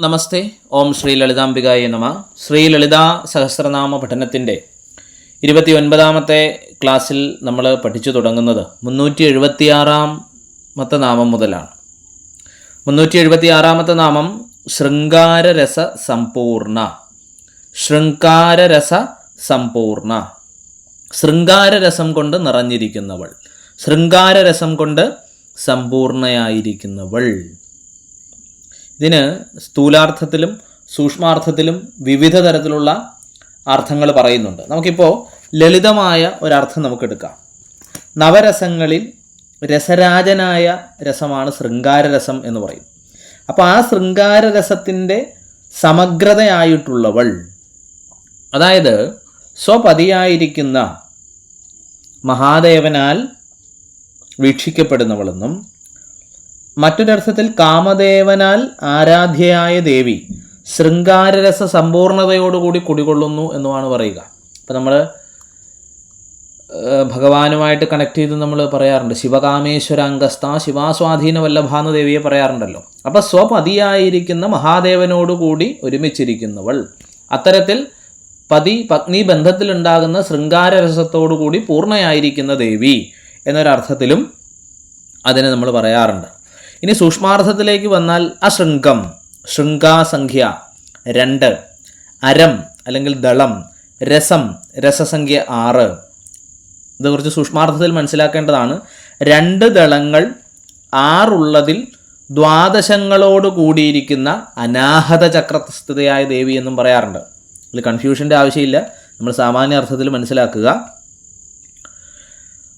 നമസ്തേ. ഓം ശ്രീ ലളിതാംബികായ നമ. ശ്രീ ലളിതാ സഹസ്രനാമ പഠനത്തിന്റെ ഇരുപത്തി ഒൻപതാമത്തെ ക്ലാസ്സിൽ നമ്മൾ പഠിച്ചു തുടങ്ങുന്നത് മുന്നൂറ്റി എഴുപത്തിയാറാമത്തെ നാമം മുതലാണ്. മുന്നൂറ്റി എഴുപത്തി ആറാമത്തെ നാമം ശൃംഗാരരസ സമ്പൂർണ. ശൃംഗാരരസ സമ്പൂർണ. ശൃംഗാരരസം കൊണ്ട് നിറഞ്ഞിരിക്കുന്നവൾ. ശൃംഗാരരസം കൊണ്ട് സമ്പൂർണയായിരിക്കുന്നവൾ. ഇതിന് സ്ഥൂലാർത്ഥത്തിലും സൂക്ഷ്മാർത്ഥത്തിലും വിവിധ തരത്തിലുള്ള അർത്ഥങ്ങൾ പറയുന്നുണ്ട്. നമുക്കിപ്പോൾ ലളിതമായ ഒരർത്ഥം നമുക്കെടുക്കാം. നവരസങ്ങളിൽ രസരാജനായ രസമാണ് ശൃംഗാരരസം എന്ന് പറയും. അപ്പോൾ ആ ശൃംഗാരരസത്തിന്റെ സമഗ്രതയായിട്ടുള്ളവൾ അതായത് സ്വപതിയായിരിക്കുന്ന മഹാദേവനാൽ വീക്ഷിക്കപ്പെടുന്നവളെന്നും മറ്റൊരർത്ഥത്തിൽ കാമദേവനാൽ ആരാധ്യയായ ദേവി ശൃംഗാരരസ സമ്പൂർണതയോടുകൂടി കുടികൊള്ളുന്നു എന്നുമാണ് പറയുക. അപ്പം നമ്മൾ ഭഗവാനുമായിട്ട് കണക്ട് ചെയ്ത് നമ്മൾ പറയാറുണ്ട് ശിവകാമേശ്വര അംഗസ്ഥ ശിവാസ്വാധീന വല്ലഭാന്ന് ദേവിയെ പറയാറുണ്ടല്ലോ. അപ്പം സ്വപതിയായിരിക്കുന്ന മഹാദേവനോടുകൂടി ഒരുമിച്ചിരിക്കുന്നവൾ. അത്തരത്തിൽ പതി പത്നി ബന്ധത്തിലുണ്ടാകുന്ന ശൃംഗാരരസത്തോടുകൂടി പൂർണയായിരിക്കുന്ന ദേവി എന്നൊരർത്ഥത്തിലും അതിനെ നമ്മൾ പറയാറുണ്ട്. ഇനി സൂക്ഷ്മാർത്ഥത്തിലേക്ക് വന്നാൽ അശൃംഗം ശൃംഗാസംഖ്യ രണ്ട് അരം അല്ലെങ്കിൽ ദളം രസം രസസംഖ്യ ആറ്. ഇത് കുറച്ച് സൂക്ഷ്മാർത്ഥത്തിൽ മനസ്സിലാക്കേണ്ടതാണ്. രണ്ട് ദളങ്ങൾ ആറുള്ളതിൽ ദ്വാദശങ്ങളോട് കൂടിയിരിക്കുന്ന അനാഹത ചക്രസ്ഥിതയായ ദേവി എന്നും പറയാറുണ്ട്. ഇതിൽ കൺഫ്യൂഷന്റെ ആവശ്യമില്ല. നമ്മൾ സാമാന്യ അർത്ഥത്തിൽ മനസ്സിലാക്കുക.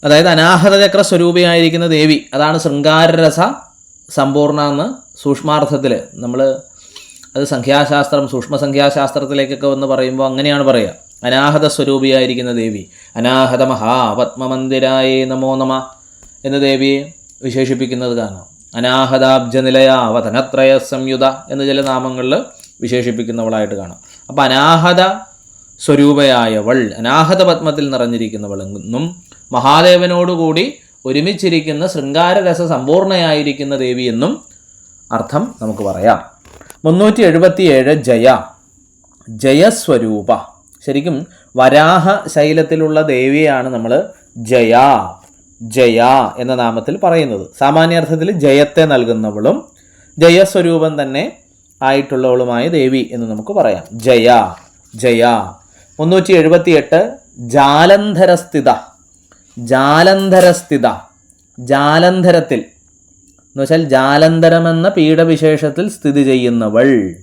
അതായത് അനാഹത ചക്ര സ്വരൂപിയായിരിക്കുന്ന ദേവി അതാണ് ശൃംഗാരരസ സമ്പൂർണ എന്ന് സൂക്ഷ്മാർത്ഥത്തിൽ നമ്മൾ അത് സംഖ്യാശാസ്ത്രം സൂക്ഷ്മസംഖ്യാശാസ്ത്രത്തിലേക്കൊക്കെ വന്ന് പറയുമ്പോൾ അങ്ങനെയാണ് പറയുക അനാഹത സ്വരൂപിയായിരിക്കുന്ന ദേവി അനാഹത മഹാപത്മമന്ദിരായേ നമോ നമ എന്ന ദേവിയെ വിശേഷിപ്പിക്കുന്നത് കാണാം. അനാഹതാബ്ജനിലയ അവതനത്രയ സംയുത എന്ന് ചില നാമങ്ങളിൽ വിശേഷിപ്പിക്കുന്നവളായിട്ട് കാണാം. അപ്പം അനാഹത സ്വരൂപയായവൾ അനാഹത പത്മത്തിൽ നിറഞ്ഞിരിക്കുന്നവൾ എന്നും മഹാദേവനോടുകൂടി ഒരുമിച്ചിരിക്കുന്ന ശൃംഗാരരസ സമ്പൂർണയായിരിക്കുന്ന ദേവി എന്നും അർത്ഥം നമുക്ക് പറയാം. മുന്നൂറ്റി എഴുപത്തിയേഴ് ജയ ജയസ്വരൂപ. ശരിക്കും വരാഹ ശൈലത്തിലുള്ള ദേവിയാണ് നമ്മൾ ജയ ജയ എന്ന നാമത്തിൽ പറയുന്നത്. സാമാന്യാർത്ഥത്തിൽ ജയത്തെ നൽകുന്നവളും ജയസ്വരൂപം തന്നെ ആയിട്ടുള്ളവളുമായ ദേവി എന്ന് നമുക്ക് പറയാം. ജയ ജയ. മുന്നൂറ്റി എഴുപത്തിയെട്ട് ജാലന്ധരസ്ഥിത. ജാലന്ധരസ്ഥിത ജാലന്ധരത്തിൽ. എന്ന് വെച്ചാൽ ജാലന്ധരമെന്ന പീഠവിശേഷത്തിൽ സ്ഥിതി ചെയ്യുന്നവൾ.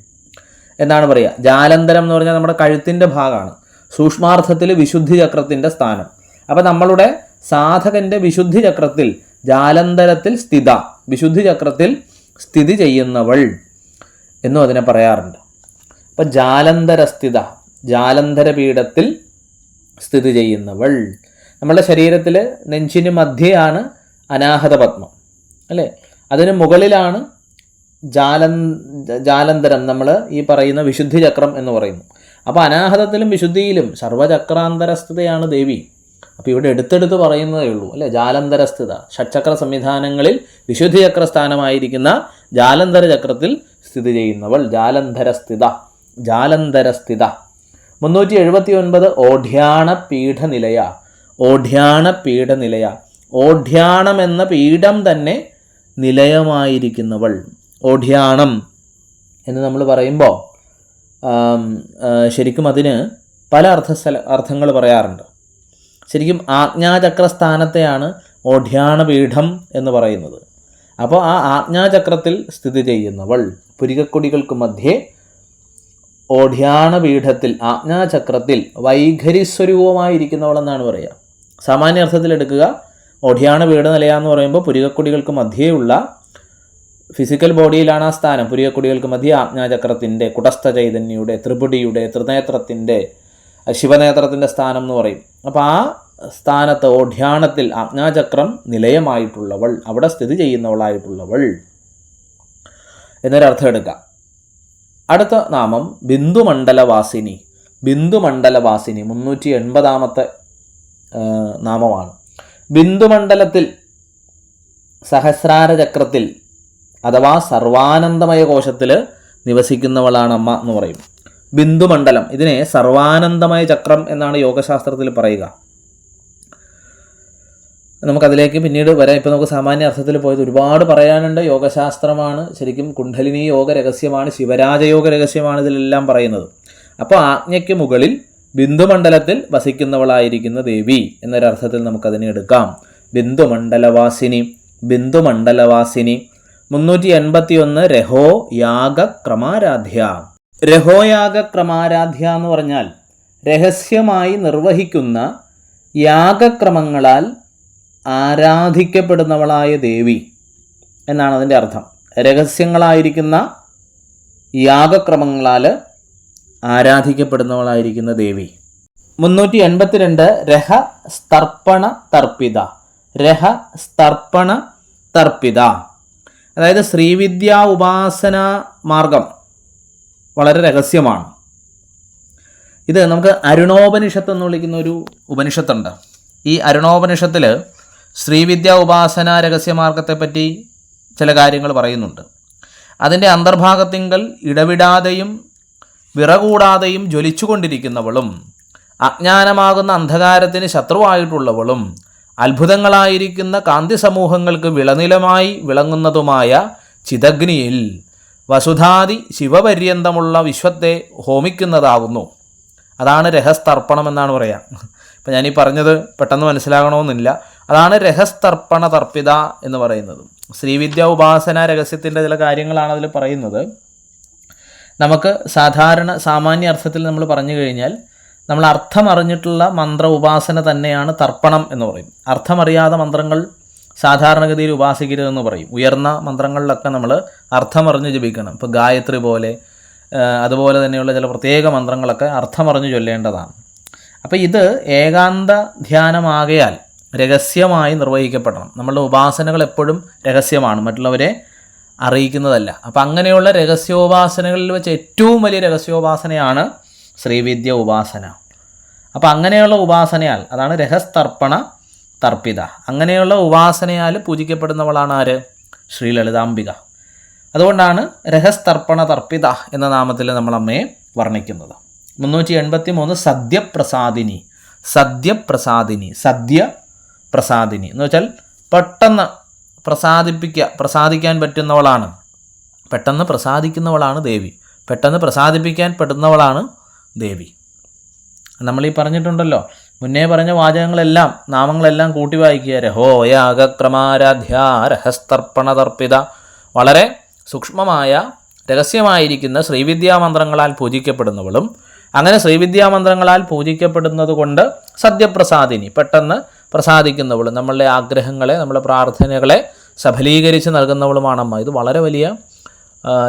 എന്നാണ് പറയുക? ജാലന്ധരം എന്ന് പറഞ്ഞാൽ നമ്മുടെ കഴുത്തിന്റെ ഭാഗമാണ്. സൂക്ഷ്മാർത്ഥത്തിൽ വിശുദ്ധി ചക്രത്തിന്റെ സ്ഥാനം. അപ്പം നമ്മളുടെ സാധകന്റെ വിശുദ്ധി ചക്രത്തിൽ ജാലന്ധരത്തിൽ സ്ഥിത വിശുദ്ധി ചക്രത്തിൽ സ്ഥിതി ചെയ്യുന്നവൾ എന്നും അതിനെ പറയാറുണ്ട്. അപ്പം ജാലന്ധരസ്ഥിത ജാലന്ധര പീഠത്തിൽ സ്ഥിതി ചെയ്യുന്നവൾ. നമ്മുടെ ശരീരത്തിൽ നെഞ്ചിന് മധ്യയാണ് അനാഹത പത്മം അല്ലേ? അതിന് മുകളിലാണ് ജാല ജാലന്തരം നമ്മൾ ഈ പറയുന്ന വിശുദ്ധി ചക്രം എന്ന് പറയുന്നു. അപ്പോൾ അനാഹതത്തിലും വിശുദ്ധിയിലും സർവചക്രാന്തരസ്ഥതയാണ് ദേവി. അപ്പോൾ ഇവിടെ എടുത്തെടുത്ത് പറയുന്നതേ ഉള്ളൂ അല്ലേ? ജാലന്തരസ്ഥിത ഷഡ്ചക്ര സംവിധാനങ്ങളിൽ വിശുദ്ധി ചക്ര സ്ഥാനമായിരിക്കുന്ന ജാലന്തര ചക്രത്തിൽ സ്ഥിതി ചെയ്യുന്നവൾ ജാലന്ധരസ്ഥിത ജാലന്ധരസ്ഥിത മുന്നൂറ്റി എഴുപത്തി ഒൻപത് ഓഢ്യാണ പീഠനിലയ. ഓഢ്യാണ പീഠനിലയ ഓഢ്യാണം എന്ന പീഠം തന്നെ നിലയമായിരിക്കുന്നവൾ. ഓഢ്യാണം എന്ന് നമ്മൾ പറയുമ്പോൾ ശരിക്കും അതിന് പല അർത്ഥസ്ഥല അർത്ഥങ്ങൾ പറയാറുണ്ട്. ശരിക്കും ആജ്ഞാചക്രസ്ഥാനത്തെയാണ് ഓഢ്യാണപീഠം എന്ന് പറയുന്നത്. അപ്പോൾ ആ ആജ്ഞാചക്രത്തിൽ സ്ഥിതി ചെയ്യുന്നവൾ പുരികക്കൊടികൾക്ക് മധ്യേ ഓഢ്യാണപീഠത്തിൽ ആജ്ഞാചക്രത്തിൽ വൈഖരിസ്വരൂപമായിരിക്കുന്നവൾ എന്നാണ് പറയുക. സാമാന്യ അർത്ഥത്തിൽ എടുക്കുക. ഒടിയാണ് വീട് നിലയാന്ന് പറയുമ്പോൾ പുരികക്കുടികൾക്ക് മധ്യേയുള്ള ഫിസിക്കൽ ബോഡിയിലാണ് ആ സ്ഥാനം. പുരികക്കുടികൾക്ക് മധ്യ ആജ്ഞാചക്രത്തിന്റെ കുടസ്ഥ ചൈതന്യയുടെ ത്രിപുടിയുടെ ത്രിനേത്രത്തിന്റെ ശിവനേത്രത്തിന്റെ സ്ഥാനം എന്ന് പറയും. അപ്പോൾ ആ സ്ഥാനത്ത് ഓഢ്യാണത്തിൽ ആജ്ഞാചക്രം നിലയമായിട്ടുള്ളവൾ അവിടെ സ്ഥിതി ചെയ്യുന്നവളായിട്ടുള്ളവൾ. എന്നൊരർത്ഥം എടുക്കാം. അടുത്ത നാമം ബിന്ദുമണ്ഡലവാസിനി. ബിന്ദുമണ്ഡലവാസിനി മുന്നൂറ്റി എൺപതാമത്തെ നാമമാണ്. ബിന്ദുമണ്ഡലത്തിൽ സഹസ്രാര ചക്രത്തിൽ അഥവാ സർവാനന്ദമയ കോശത്തിൽ നിവസിക്കുന്നവളാണ് അമ്മ എന്ന് പറയും. ബിന്ദുമണ്ഡലം ഇതിനെ സർവാനന്ദമയ ചക്രം എന്നാണ് യോഗശാസ്ത്രത്തിൽ പറയുക. നമുക്കതിലേക്ക് പിന്നീട് വരാം. ഇപ്പോൾ നമുക്ക് സാമാന്യ അർത്ഥത്തിൽ പോയത് ഒരുപാട് പറയാനുണ്ട്. യോഗശാസ്ത്രമാണ് ശരിക്കും കുണ്ഡലിനി യോഗ രഹസ്യമാണ് ശിവരാജയോഗ രഹസ്യമാണ് ഇതിലെല്ലാം പറയുന്നത്. അപ്പോൾ ആജ്ഞയ്ക്ക് മുകളിൽ ബിന്ദുമണ്ഡലത്തിൽ വസിക്കുന്നവളായിരിക്കുന്ന ദേവി എന്നൊരർത്ഥത്തിൽ നമുക്കതിനെ എടുക്കാം. ബിന്ദുമണ്ഡലവാസിനി ബിന്ദുമണ്ഡലവാസിനി. മുന്നൂറ്റി എൺപത്തി ഒന്ന് രഹോ യാഗ ക്രമാരാധ്യ രഹോയാഗ ക്രമാരാധ്യ എന്ന് പറഞ്ഞാൽ രഹസ്യമായി നിർവഹിക്കുന്ന യാഗക്രമങ്ങളാൽ ആരാധിക്കപ്പെടുന്നവളായ ദേവി എന്നാണ് അതിന്റെ അർത്ഥം. രഹസ്യങ്ങളായിരിക്കുന്ന യാഗക്രമങ്ങളാൽ ആരാധിക്കപ്പെടുന്നവളായിരിക്കുന്ന ദേവി. മുന്നൂറ്റി എൺപത്തിരണ്ട് രഹ സ്തർപ്പണ തർപ്പിത. രഹ സ്തർപ്പണ തർപ്പിത. അതായത് ശ്രീവിദ്യ ഉപാസന മാർഗം വളരെ രഹസ്യമാണ്. ഇത് നമുക്ക് അരുണോപനിഷത്ത് എന്ന് വിളിക്കുന്ന ഒരു ഉപനിഷത്തുണ്ട്. ഈ അരുണോപനിഷത്തിൽ ശ്രീവിദ്യ ഉപാസന രഹസ്യമാർഗത്തെപ്പറ്റി ചില കാര്യങ്ങൾ പറയുന്നുണ്ട്. അതിന്റെ അന്തർഭാഗത്തിങ്കൽ ഇടവിടാതെയും വിറകൂടാതെയും ജ്വലിച്ചുകൊണ്ടിരിക്കുന്നവളും അജ്ഞാനമാകുന്ന അന്ധകാരത്തിന് ശത്രുവായിട്ടുള്ളവളും അത്ഭുതങ്ങളായിരിക്കുന്ന കാന്തി സമൂഹങ്ങൾക്ക് വിളനിലമായി വിളങ്ങുന്നതുമായ ചിതഗ്നിയിൽ വസുധാതി ശിവപര്യന്തമുള്ള വിശ്വത്തെ ഹോമിക്കുന്നതാകുന്നു അതാണ് രഹസ്തർപ്പണം എന്നാണ് പറയാം. ഇപ്പം ഞാനീ പറഞ്ഞത് പെട്ടെന്ന് മനസ്സിലാകണമെന്നില്ല. അതാണ് രഹസ്തർപ്പണ തർപ്പിത എന്ന് പറയുന്നത്. ശ്രീവിദ്യ ഉപാസന രഹസ്യത്തിന്റെ ചില കാര്യങ്ങളാണ് അതിൽ പറയുന്നത്. നമുക്ക് സാധാരണ സാമാന്യ അർത്ഥത്തിൽ നമ്മൾ പറഞ്ഞു കഴിഞ്ഞാൽ നമ്മൾ അർത്ഥം അറിഞ്ഞിട്ടുള്ള മന്ത്ര ഉപാസന തന്നെയാണ് തർപ്പണം എന്ന് പറയും. അർത്ഥമറിയാതെ മന്ത്രങ്ങൾ സാധാരണഗതിയിൽ ഉപാസിക്കരുതെന്ന് പറയും. ഉയർന്ന മന്ത്രങ്ങളിലൊക്കെ നമ്മൾ അർത്ഥമറിഞ്ഞ് ജപിക്കണം. ഇപ്പോൾ ഗായത്രി പോലെ അതുപോലെ തന്നെയുള്ള ചില പ്രത്യേക മന്ത്രങ്ങളൊക്കെ അർത്ഥമറിഞ്ഞ് ചൊല്ലേണ്ടതാണ്. അപ്പോൾ ഇത് ഏകാന്ത ധ്യാനമാകയാൽ രഹസ്യമായി നിർവഹിക്കപ്പെടണം. നമ്മളുടെ ഉപാസനകൾ എപ്പോഴും രഹസ്യമാണ്. മറ്റുള്ളവരെ അറിയിക്കുന്നതല്ല. അപ്പം അങ്ങനെയുള്ള രഹസ്യോപാസനകളിൽ വെച്ച് ഏറ്റവും വലിയ രഹസ്യോപാസനയാണ് ശ്രീവിദ്യ ഉപാസന. അപ്പം അങ്ങനെയുള്ള ഉപാസനയാൽ അതാണ് രഹസ്തർപ്പണ തർപ്പിത. അങ്ങനെയുള്ള ഉപാസനയാൽ പൂജിക്കപ്പെടുന്നവളാണ് ആര്? ശ്രീ ലളിതാംബിക. അതുകൊണ്ടാണ് രഹസ്തർപ്പണ തർപ്പിത എന്ന നാമത്തിൽ നമ്മൾ അമ്മയെ വർണിക്കുന്നത്. മുന്നൂറ്റി എൺപത്തി മൂന്ന് സദ്യപ്രസാദിനി. സദ്യപ്രസാദിനി. സദ്യ പ്രസാദിനി എന്ന് വെച്ചാൽ പെട്ടെന്ന് പ്രസാദിപ്പിക്കുക പ്രസാദിക്കാൻ പറ്റുന്നവളാണ്. പെട്ടെന്ന് പ്രസാദിക്കുന്നവളാണ് ദേവി. പെട്ടെന്ന് പ്രസാദിപ്പിക്കാൻ പെടുന്നവളാണ് ദേവി. നമ്മൾ ഈ പറഞ്ഞിട്ടുണ്ടല്ലോ മുന്നേ പറഞ്ഞ വാചകങ്ങളെല്ലാം നാമങ്ങളെല്ലാം കൂട്ടി വായിക്കുക. രഹോ യാഗക്രമാരാധ്യാരഹസ്തർപ്പണതർപ്പിത വളരെ സൂക്ഷ്മമായ രഹസ്യമായിരിക്കുന്ന ശ്രീവിദ്യാമന്ത്രങ്ങളാൽ പൂജിക്കപ്പെടുന്നവളും അങ്ങനെ ശ്രീവിദ്യാമന്ത്രങ്ങളാൽ പൂജിക്കപ്പെടുന്നത് കൊണ്ട് സദ്യപ്രസാദിനി പെട്ടെന്ന് പ്രസാദിക്കുന്നവളും നമ്മളുടെ ആഗ്രഹങ്ങളെ നമ്മളെ പ്രാർത്ഥനകളെ സഫലീകരിച്ച് നൽകുന്നവളുമാണ് അമ്മ ഇത് വളരെ വലിയ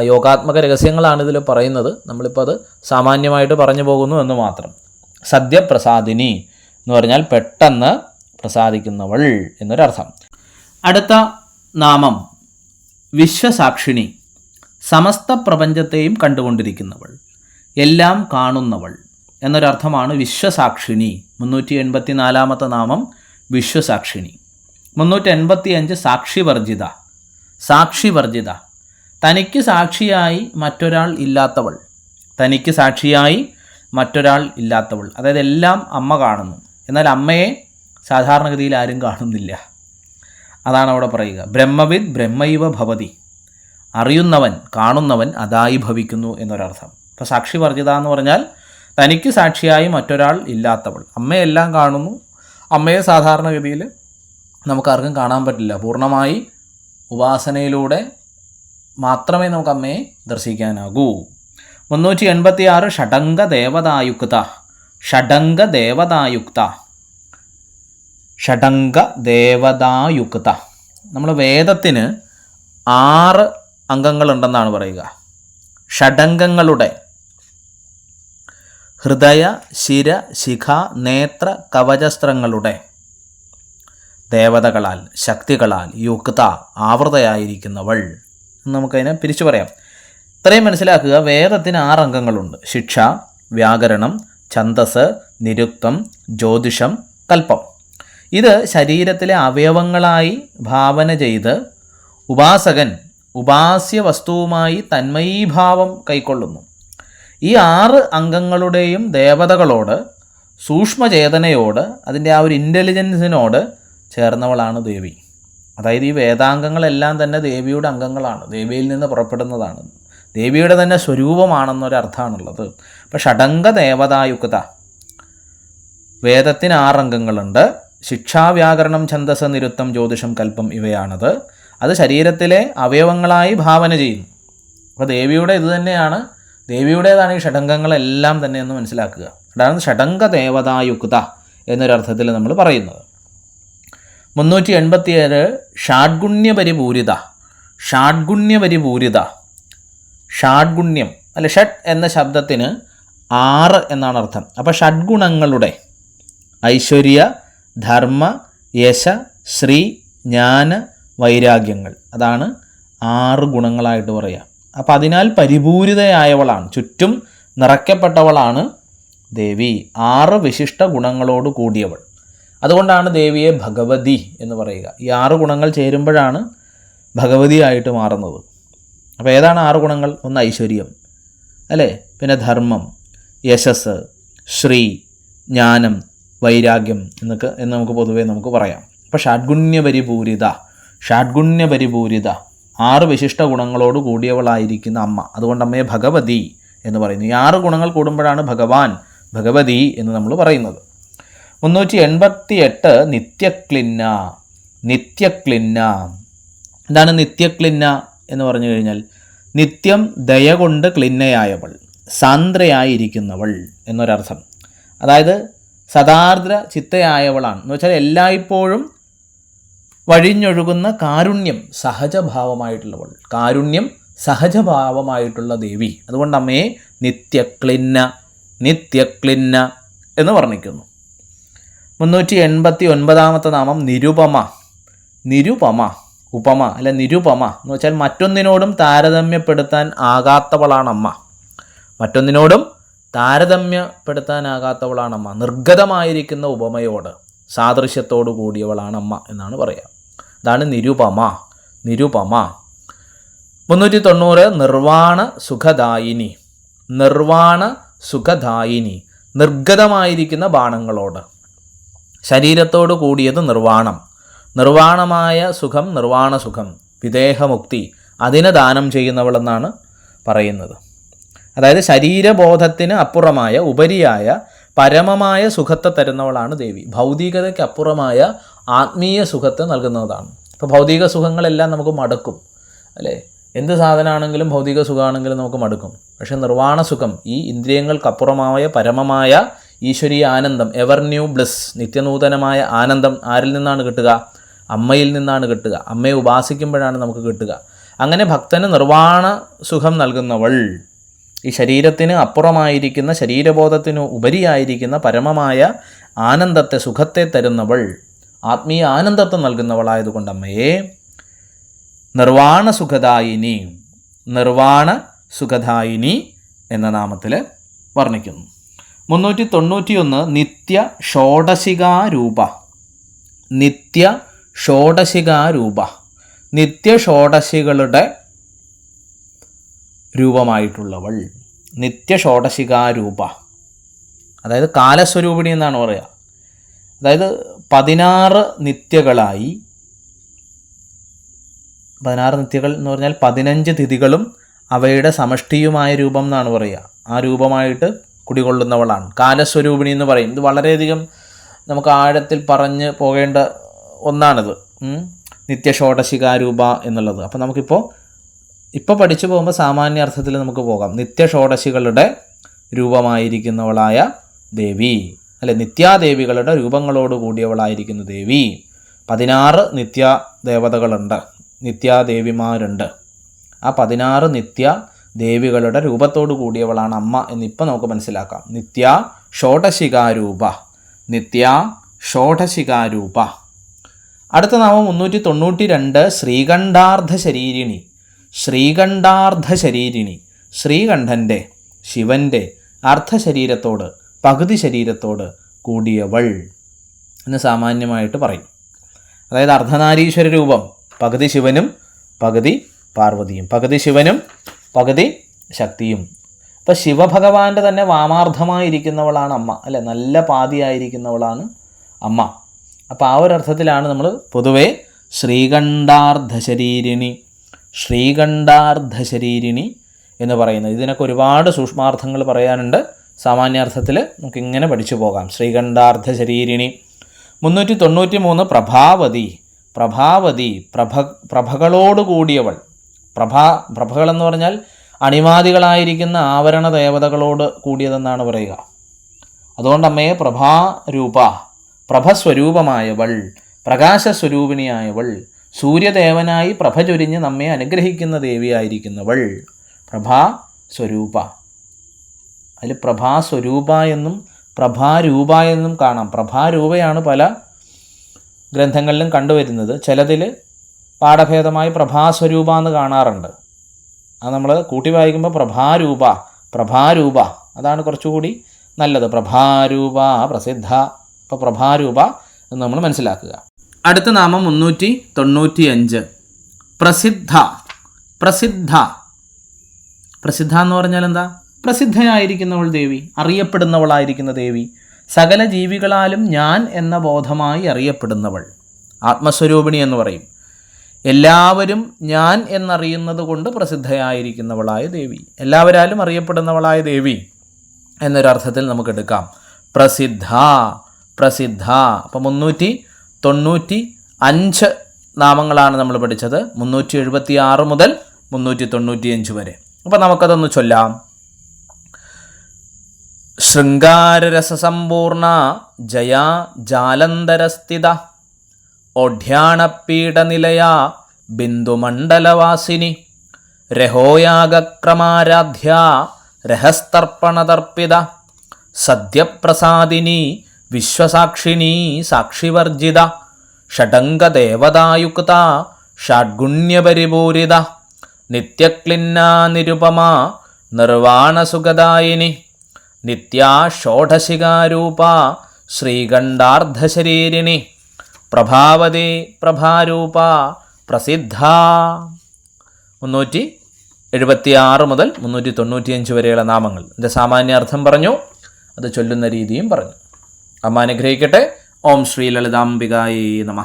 യോഗാത്മക രഹസ്യങ്ങളാണ് ഇതിൽ പറയുന്നത്. നമ്മളിപ്പോൾ അത് സാമാന്യമായിട്ട് പറഞ്ഞു പോകുന്നു എന്ന് മാത്രം. സദ്യപ്രസാദിനി എന്ന് പറഞ്ഞാൽ പെട്ടെന്ന് പ്രസാദിക്കുന്നവൾ എന്നൊരർത്ഥം. അടുത്ത നാമം വിശ്വസാക്ഷിണി. സമസ്ത പ്രപഞ്ചത്തെയും കണ്ടുകൊണ്ടിരിക്കുന്നവൾ എല്ലാം കാണുന്നവൾ എന്നൊരർത്ഥമാണ് വിശ്വസാക്ഷിണി. മുന്നൂറ്റി എൺപത്തി നാലാമത്തെ നാമം വിശ്വസാക്ഷിണി. മുന്നൂറ്റി എൺപത്തി അഞ്ച് സാക്ഷിവർജിത. സാക്ഷിവർജിത. തനിക്ക് സാക്ഷിയായി മറ്റൊരാൾ ഇല്ലാത്തവൾ. തനിക്ക് സാക്ഷിയായി മറ്റൊരാൾ ഇല്ലാത്തവൾ. അതായത് എല്ലാം അമ്മ കാണുന്നു. എന്നാൽ അമ്മയെ സാധാരണഗതിയിൽ ആരും കാണുന്നില്ല. അതാണ് അവിടെ പറയുക. ബ്രഹ്മവിദ് ബ്രഹ്മൈവ ഭവതി. അറിയുന്നവൻ കാണുന്നവൻ അതായി ഭവിക്കുന്നു എന്നൊരർത്ഥം. ഇപ്പോൾ സാക്ഷി വർജിത എന്ന് പറഞ്ഞാൽ തനിക്ക് സാക്ഷിയായി മറ്റൊരാൾ ഇല്ലാത്തവൾ. അമ്മയെല്ലാം കാണുന്നു അമ്മയെ സാധാരണഗതിയിൽ നമുക്കാർക്കും കാണാൻ പറ്റില്ല. പൂർണമായി ഉപാസനയിലൂടെ മാത്രമേ നമുക്ക് അമ്മയെ ദർശിക്കാനാകൂ. മുന്നൂറ്റി എൺപത്തി ആറ് ഷടംഗ ദേവതായുക്ത ഷടംഗ ദേവതായുക്ത ഷഡംഗ ദേവതായുക്ത നമ്മൾ വേദത്തിന് ആറ് അംഗങ്ങളുണ്ടെന്നാണ് പറയുക. ഷഡംഗങ്ങളുടെ ഹൃദയ ശിര ശിഖ നേത്ര കവചസ്ത്രങ്ങളുടെ ദേവതകളാൽ ശക്തികളാൽ യുക്ത ആവൃതയായിരിക്കുന്നവൾ. നമുക്കതിനെ പിരിച്ചു പറയാം. ഇത്രയും മനസ്സിലാക്കുക വേദത്തിന് ആറ് അംഗങ്ങളുണ്ട്. ശിക്ഷ വ്യാകരണം ഛന്ദസ് നിരുക്തം ജ്യോതിഷം കൽപ്പം. ഇത് ശരീരത്തിലെ അവയവങ്ങളായി ഭാവന ചെയ്ത് ഉപാസകൻ ഉപാസ്യ വസ്തുവുമായി തന്മയീഭാവം കൈക്കൊള്ളുന്നു. ഈ ആറ് അംഗങ്ങളുടെയും ദേവതകളോട് സൂക്ഷ്മചേതനയോട് അതിന്റെ ആ ഒരു ഇന്റലിജൻസിനോട് ചേർന്നവളാണ് ദേവി. അതായത് ഈ വേദാംഗങ്ങളെല്ലാം തന്നെ ദേവിയുടെ അംഗങ്ങളാണ്. ദേവിയിൽ നിന്ന് പുറപ്പെടുന്നതാണ്. ദേവിയുടെ തന്നെ സ്വരൂപമാണെന്നൊരർത്ഥമാണുള്ളത് അപ്പോൾ ഷടംഗ ദേവതായുക്ത വേദത്തിന് ആറംഗങ്ങളുണ്ട് ശിക്ഷാ ശിക്ഷാവ്യാകരണം ഛന്ദസ് നിരുത്തം ജ്യോതിഷം കൽപ്പം ഇവയാണത്. അത് ശരീരത്തിലെ അവയവങ്ങളായി ഭാവന ചെയ്യുന്നു. അപ്പോൾ ദേവിയുടെ ഇത് തന്നെയാണ് ദേവിയുടേതാണ് ഈ ഷഡംഗങ്ങളെല്ലാം തന്നെ എന്ന് മനസ്സിലാക്കുക. അതാണ് ഷഡംഗ ദേവതായുക്ത എന്നൊരർത്ഥത്തിൽ നമ്മൾ പറയുന്നത്. മുന്നൂറ്റി എൺപത്തിയേഴ് ഷാഡ്ഗുണ്യപരിപൂരിത. ഷാഡ്ഗുണ്യപരിപൂരിത. ഷാഡ്ഗുണ്യം അല്ല ഷഡ് എന്ന ശബ്ദത്തിന് ആറ് എന്നാണ് അർത്ഥം. അപ്പോൾ ഷഡ്ഗുണങ്ങളുടെ ഐശ്വര്യ ധർമ്മ യശ ശ്രീ ജ്ഞാന വൈരാഗ്യങ്ങൾ. അതാണ് ആറ് ഗുണങ്ങളായിട്ട് പറയാം അപ്പം അതിനാൽ പരിപൂരിതയായവളാണ് ചുറ്റും നിറയ്ക്കപ്പെട്ടവളാണ് ദേവി ആറ് വിശിഷ്ട ഗുണങ്ങളോട് കൂടിയവൾ. അതുകൊണ്ടാണ് ദേവിയെ ഭഗവതി എന്ന് പറയുക. ഈ ആറ് ഗുണങ്ങൾ ചേരുമ്പോഴാണ് ഭഗവതിയായിട്ട് മാറുന്നത്. അപ്പോൾ ഏതാണ് ആറ് ഗുണങ്ങൾ? ഒന്ന് ഐശ്വര്യം അല്ലേ? പിന്നെ ധർമ്മം യശസ് ശ്രീ ജ്ഞാനം വൈരാഗ്യം എന്നൊക്കെ എന്ന് നമുക്ക് പൊതുവേ നമുക്ക് പറയാം. അപ്പോൾ ഷാഡ്ഗുണ്യപരിപൂരിത ഷാഡ്ഗുണ്യപരിപൂരിത. ആറ് വിശിഷ്ട ഗുണങ്ങളോട് കൂടിയവളായിരിക്കുന്ന അമ്മ. അതുകൊണ്ട് അമ്മയെ ഭഗവതി എന്ന് പറയുന്നു. ഈ ആറ് ഗുണങ്ങൾ കൂടുമ്പോഴാണ് ഭഗവാൻ ഭഗവതി എന്ന് നമ്മൾ പറയുന്നത്. മുന്നൂറ്റി എൺപത്തി എട്ട് നിത്യക്ലിന്ന നിത്യക്ലിന്ന. എന്താണ് നിത്യക്ലിന്ന എന്ന് പറഞ്ഞു കഴിഞ്ഞാൽ നിത്യം ദയ കൊണ്ട് ക്ലിന്നയായവൾ സാന്ദ്രയായിരിക്കുന്നവൾ എന്നൊരർത്ഥം. അതായത് സദാർദ്ര ചിത്തയായവളാണ്. എന്ന് വെച്ചാൽ എല്ലായ്പ്പോഴും വഴിഞ്ഞൊഴുകുന്ന കാരുണ്യം സഹജഭാവമായിട്ടുള്ളവൾ. കാരുണ്യം സഹജഭാവമായിട്ടുള്ള ദേവി. അതുകൊണ്ട് അമ്മയെ നിത്യക്ലിന്ന നിത്യക്ലിന്ന എന്ന് വർണിക്കുന്നു. മുന്നൂറ്റി എൺപത്തി ഒൻപതാമത്തെ നാമം നിരുപമ. നിരുപമ ഉപമ അല്ല നിരുപമ എന്ന് വെച്ചാൽ മറ്റൊന്നിനോടും താരതമ്യപ്പെടുത്താൻ ആകാത്തവളാണ് അമ്മ മറ്റൊന്നിനോടും താരതമ്യപ്പെടുത്താനാകാത്തവളാണ് അമ്മ നിർഗതമായിരിക്കുന്ന ഉപമയോട് സാദൃശ്യത്തോടു കൂടിയവളാണ് അമ്മ എന്നാണ് പറയുക അതാണ് നിരുപമ. നിരുപമ. മുന്നൂറ്റി തൊണ്ണൂറ് നിർവാണ സുഖദായിനി. നിർവാണ സുഖദായിനി. നിർഗതമായിരിക്കുന്ന ബാണങ്ങളോട്. ശരീരത്തോട് കൂടിയത് നിർവാണം. നിർവാണമായ സുഖം നിർവാണ സുഖം. വിദേഹമുക്തി. അതിനെ ദാനം ചെയ്യുന്നവളെന്നാണ് പറയുന്നത്. അതായത് ശരീരബോധത്തിന് അപ്പുറമായ ഉപരിയായ പരമമായ സുഖത്തെ തരുന്നവളാണ് ദേവി. ഭൗതികതയ്ക്ക് അപ്പുറമായ ആത്മീയ സുഖത്തെ നൽകുന്നതാണ്. ഇപ്പോൾ ഭൗതിക സുഖങ്ങളെല്ലാം നമുക്ക് മടക്കും അല്ലേ? എന്ത് സാധനമാണെങ്കിലും ഭൗതിക സുഖമാണെങ്കിലും നമുക്ക് മടുക്കും. പക്ഷേ നിർവാണ സുഖം ഈ ഇന്ദ്രിയങ്ങൾക്കപ്പുറമായ പരമമായ ഈശ്വരീയ ആനന്ദം എവർ ന്യൂ ബ്ലസ് നിത്യനൂതനമായ ആനന്ദം ആരിൽ നിന്നാണ് കിട്ടുക? അമ്മയിൽ നിന്നാണ് കിട്ടുക. അമ്മയെ ഉപാസിക്കുമ്പോഴാണ് നമുക്ക് കിട്ടുക. അങ്ങനെ ഭക്തന് നിർവാണ സുഖം നൽകുന്നവൾ ഈ ശരീരത്തിന് അപ്പുറമായിരിക്കുന്ന ശരീരബോധത്തിന് ഉപരിയായിരിക്കുന്ന പരമമായ ആനന്ദത്തെ സുഖത്തെ തരുന്നവൾ ആത്മീയ ആനന്ദത്തെ നൽകുന്നവളായതുകൊണ്ട് അമ്മയെ നിർവാണ സുഖദായിനി നിർവാണ സുഖദായിനി എന്ന നാമത്തിൽ വർണിക്കുന്നു. മുന്നൂറ്റി തൊണ്ണൂറ്റിയൊന്ന് നിത്യ ഷോഡശികാരൂപ നിത്യ ഷോഡശികാരൂപ നിത്യ ഷോഡശികളുടെ രൂപമായിട്ടുള്ളവൾ. നിത്യ ഷോഡശികാരൂപ അതായത് കാലസ്വരൂപിണി എന്നാണ് പറയുക. അതായത് പതിനാറ് നിത്യകളായി. പതിനാറ് നിത്യകൾ എന്ന് പറഞ്ഞാൽ പതിനഞ്ച് തിഥികളും അവയുടെ സമഷ്ടിയുമായ രൂപം എന്നാണ് പറയുക. ആ രൂപമായിട്ട് കുടികൊള്ളുന്നവളാണ്. കാലസ്വരൂപിണി എന്ന് പറയും. ഇത് വളരെയധികം നമുക്ക് ആഴത്തിൽ പറഞ്ഞ് പോകേണ്ട ഒന്നാണിത്. നിത്യഷോടശികാരൂപ നിത്യഷോഡശികാരൂപ എന്നുള്ളത്. അപ്പോൾ നമുക്കിപ്പോൾ ഇപ്പോൾ പഠിച്ചു പോകുമ്പോൾ സാമാന്യ അർത്ഥത്തിൽ നമുക്ക് പോകാം. നിത്യ നിത്യഷോഡശികളുടെ രൂപമായിരിക്കുന്നവളായ ദേവി. അല്ലെ നിത്യാദേവികളുടെ രൂപങ്ങളോട് കൂടിയവളായിരിക്കുന്ന ദേവി. പതിനാറ് നിത്യ ദേവതകളുണ്ട് നിത്യാദേവിമാരുണ്ട്. ആ പതിനാറ് നിത്യ ദേവികളുടെ രൂപത്തോട് കൂടിയവളാണ് അമ്മ എന്നിപ്പോൾ നമുക്ക് മനസ്സിലാക്കാം. നിത്യ ഷോഡശികാരൂപ നിത്യ ഷോഡശികാരൂപ അടുത്ത നാമം മുന്നൂറ്റി തൊണ്ണൂറ്റി രണ്ട് ശ്രീകണ്ഠാർദ്ധ ശരീരിണി ശ്രീകണ്ഠാർദ്ധ ശരീരിണി ശ്രീകണ്ഠന്റെ ശിവന്റെ അർദ്ധശരീരത്തോട് പകുതി ശരീരത്തോട് കൂടിയവൾ എന്ന് സാമാന്യമായിട്ട് പറയും. അതായത് അർദ്ധനാരീശ്വര രൂപം പകുതി ശിവനും പകുതി പാർവതിയും പകുതി ശിവനും പകുതി ശക്തിയും. അപ്പോൾ ശിവഭഗവാന്റെ തന്നെ വാമാർത്ഥമായിരിക്കുന്നവളാണ് അമ്മ അല്ലെ? നല്ല പാതിയായിരിക്കുന്നവളാണ് അമ്മ. അപ്പോൾ ആ ഒരു അർത്ഥത്തിലാണ് നമ്മൾ പൊതുവേ ശ്രീകണ്ഠാർദ്ധശരീരിണി ശ്രീകണ്ഠാർദ്ധശരീരിണി എന്ന് പറയുന്നത്. ഇതിനൊക്കെ ഒരുപാട് സൂക്ഷ്മാർത്ഥങ്ങൾ പറയാനുണ്ട്. സാമാന്യാർത്ഥത്തിൽ നമുക്കിങ്ങനെ പഠിച്ചു പോകാം. ശ്രീകണ്ഠാർദ്ധശരീരിണി. മുന്നൂറ്റി തൊണ്ണൂറ്റി മൂന്ന് പ്രഭാവതി. പ്രഭാവതി പ്രഭ പ്രഭകളോട് കൂടിയവൾ. പ്രഭാ പ്രഭകളെന്ന് പറഞ്ഞാൽ അണിമാദികളായിരിക്കുന്ന ആവരണ ദേവതകളോട് കൂടിയതെന്നാണ് പറയുക. അതുകൊണ്ട് അമ്മയെ പ്രഭാരൂപ പ്രഭസ്വരൂപമായവൾ പ്രകാശസ്വരൂപിണിയായവൾ സൂര്യദേവനായി പ്രഭ ചൊരിഞ്ഞ് നമ്മെ അനുഗ്രഹിക്കുന്ന ദേവിയായിരിക്കുന്നവൾ പ്രഭാ സ്വരൂപ. അതിൽ പ്രഭാസ്വരൂപ എന്നും പ്രഭാരൂപ എന്നും കാണാം. പ്രഭാരൂപയാണ് പല ഗ്രന്ഥങ്ങളിലും കണ്ടുവരുന്നത്. ചിലതിൽ പാഠഭേദമായി പ്രഭാസ്വരൂപ എന്ന് കാണാറുണ്ട്. അത് നമ്മൾ കൂട്ടി വായിക്കുമ്പോൾ പ്രഭാരൂപ പ്രഭാരൂപ അതാണ് കുറച്ചുകൂടി നല്ലത്. പ്രഭാരൂപ പ്രസിദ്ധ. അപ്പോൾ പ്രഭാരൂപ എന്ന് നമ്മൾ മനസ്സിലാക്കുക. അടുത്ത നാമം മുന്നൂറ്റി തൊണ്ണൂറ്റി അഞ്ച് പ്രസിദ്ധ. പ്രസിദ്ധ. പ്രസിദ്ധ എന്ന് പറഞ്ഞാൽ എന്താ? പ്രസിദ്ധയായിരിക്കുന്നവൾ ദേവി അറിയപ്പെടുന്നവളായിരിക്കുന്ന ദേവി സകല ജീവികളാലും ഞാൻ എന്ന ബോധമായി അറിയപ്പെടുന്നവൾ. ആത്മസ്വരൂപിണി എന്ന് പറയും. എല്ലാവരും ഞാൻ എന്നറിയുന്നത് കൊണ്ട് പ്രസിദ്ധയായിരിക്കുന്നവളായ ദേവി എല്ലാവരാലും അറിയപ്പെടുന്നവളായ ദേവി എന്നൊരർത്ഥത്തിൽ നമുക്കെടുക്കാം പ്രസിദ്ധ. പ്രസിദ്ധ. അപ്പം മുന്നൂറ്റി തൊണ്ണൂറ്റി അഞ്ച് നാമങ്ങളാണ് നമ്മൾ പഠിച്ചത്. മുന്നൂറ്റി എഴുപത്തി ആറ് മുതൽ മുന്നൂറ്റി തൊണ്ണൂറ്റി അഞ്ച് വരെ. അപ്പം നമുക്കതൊന്ന് ചൊല്ലാം. ശൃംഗാരരസസമ്പൂർണ ജയാ ജാലന്തരസ്ഥിത ഓഢ്യാണപീഠനിലയ ബിന്ദുമണ്ഡലവാസിനി രഹോയാഗക്രമാരാധ്യ രഹസ്തർപ്പണതർപ്പിത സദ്യപ്രസാദിനി വിശ്വസാക്ഷിണീ സാക്ഷിവർജിത ഷടംഗദേവതായുക്ത ഷഡ്ഗുണ്യപരിപൂരിത നിത്യക്ലിന്നാ നിരുപമാ നിർവാണസുഖദായിനി നിത്യാ ഷോഡശികാരൂപാ ശ്രീകണ്ഠാർദ്ധശരീരിണി പ്രഭാവതി പ്രഭാരൂപ പ്രസിദ്ധ. മുന്നൂറ്റി എഴുപത്തി ആറ് മുതൽ മുന്നൂറ്റി തൊണ്ണൂറ്റിയഞ്ച് വരെയുള്ള നാമങ്ങൾ. എന്റെ സാമാന്യാർത്ഥം പറഞ്ഞു അത് ചൊല്ലുന്ന രീതിയും പറഞ്ഞു. അമ്മ അനുഗ്രഹിക്കട്ടെ ഓം ശ്രീ ലളിതാംബികായി നമ.